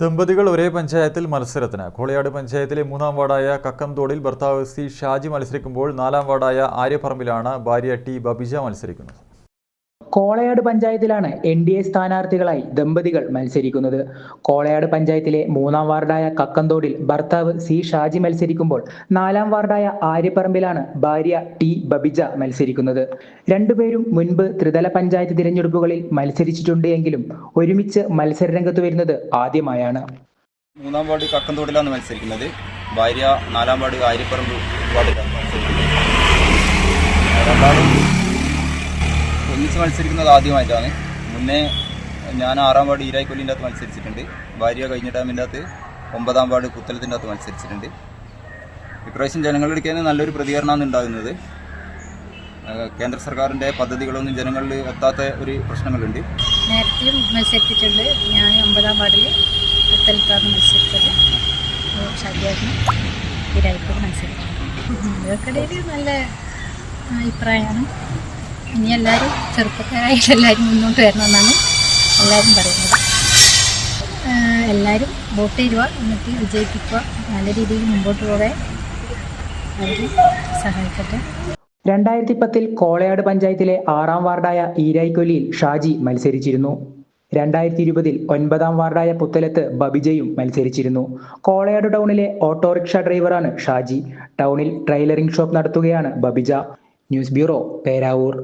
ദമ്പതികൾ ഒരേ പഞ്ചായത്തിൽ മത്സരത്തിന്. കോളിയാട് പഞ്ചായത്തിലെ മൂന്നാം വാർഡായ കക്കംതോടിൽ ഭർത്താവ് സി ഷാജി മത്സരിക്കുമ്പോൾ നാലാം വാർഡായ ആര്യപ്പറമ്പിലാണ് ഭാര്യ ടി ബബിജ മത്സരിക്കുന്നത്. കോളയാട് പഞ്ചായത്തിലാണ് എൻ ഡി എ സ്ഥാനാർത്ഥികളായി ദമ്പതികൾ മത്സരിക്കുന്നത്. കോളയാട് പഞ്ചായത്തിലെ മൂന്നാം വാർഡായ കക്കന്തോടിൽ ഭർത്താവ് സി ഷാജി മത്സരിക്കുമ്പോൾ നാലാം വാർഡായ ആര്യപ്പറമ്പിലാണ് ഭാര്യ ടി ബബിജ മത്സരിക്കുന്നത്. രണ്ടുപേരും മുൻപ് ത്രിതല പഞ്ചായത്ത് തിരഞ്ഞെടുപ്പുകളിൽ മത്സരിച്ചിട്ടുണ്ട് എങ്കിലും ഒരുമിച്ച് മത്സരരംഗത്ത് വരുന്നത് ആദ്യമായാണ്. മൂന്നാം വാർഡ് കക്കന്തോടിലാണ് മത്സരിക്കുന്നത്. ഭാര്യ നാലാം വാർഡ് ആര്യപ്പറമ്പ് വാർഡിലാണ് മത്സരിക്കുന്നത്. ഒന്നിച്ച് മത്സരിക്കുന്നത് ആദ്യമായിട്ടാണ്. മുന്നേ ഞാൻ ആറാം വാർഡ് ഈരായിക്കൊല്ലിന്റെ അകത്ത് മത്സരിച്ചിട്ടുണ്ട്. ഭാര്യ കഴിഞ്ഞ ടൈമിന്റെ അകത്ത് ഒമ്പതാം വാർഡ് പുത്തലത്തിന്റെ അകത്ത് മത്സരിച്ചിട്ടുണ്ട്. ഇപ്രാവശ്യം ജനങ്ങളുടെ നല്ലൊരു പ്രതികരണമാണ് ഉണ്ടാകുന്നത്. കേന്ദ്ര സർക്കാരിന്റെ പദ്ധതികളൊന്നും ജനങ്ങളിൽ എത്താത്ത ഒരു പ്രശ്നങ്ങളുണ്ട്. നേരത്തെയും മത്സരിച്ചിട്ടുണ്ട്. ഞാൻ ഒമ്പതാം വാർഡിൽ കുത്തലത്താണ് മത്സരിച്ചത്. ഷാജിയായിരുന്നു മത്സരിച്ചു നല്ല അഭിപ്രായമാണ്. ഇനി എല്ലാവരും ചെറുപ്പക്കാരായിട്ട് എല്ലാവരും മുന്നോട്ട് വരണമെന്നാണ് എല്ലാവരും പറയുന്നത്. എല്ലാവരും വോട്ട് ചെയ്യുക എന്നിട്ട് വിജയിപ്പിക്കുക നല്ല രീതിയിൽ മുമ്പോട്ട് പോകാൻ അവർ സഹായിക്കട്ടെ. രണ്ടായിരത്തി പത്തിൽ കോളയാട് പഞ്ചായത്തിലെ ആറാം വാർഡായ ഈരായിക്കൊല്ലിയിൽ ഷാജി മത്സരിച്ചിരുന്നു. രണ്ടായിരത്തി ഇരുപതിൽ ഒൻപതാം വാർഡായ പുത്തലത്ത് ബബിജയും മത്സരിച്ചിരുന്നു. കോളയാട് ടൗണിലെ ഓട്ടോറിക്ഷ ഡ്രൈവറാണ് ഷാജി. ടൗണിൽ ട്രെയിലറിംഗ് ഷോപ്പ് നടത്തുകയാണ് ബബിജ. News bureau Peravoor.